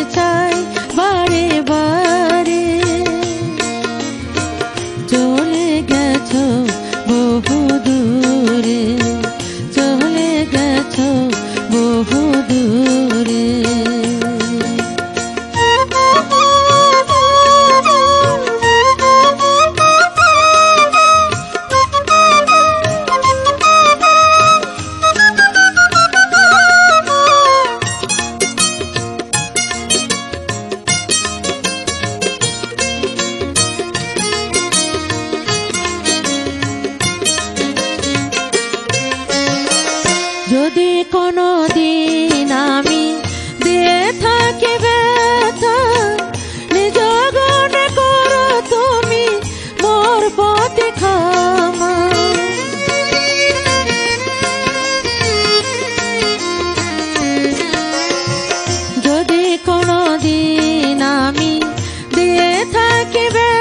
It's time. give it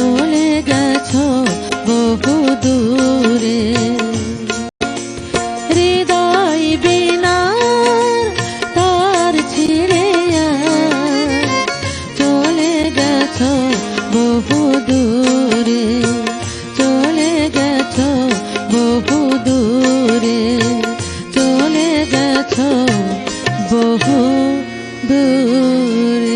চলে গেছো বহু দূরে। হৃদয় বিনা তার ছিড়ে চলে গেছো বহু দূরে, চলে গেছো বহু দূরে। চলে গেছো বহু দূরে।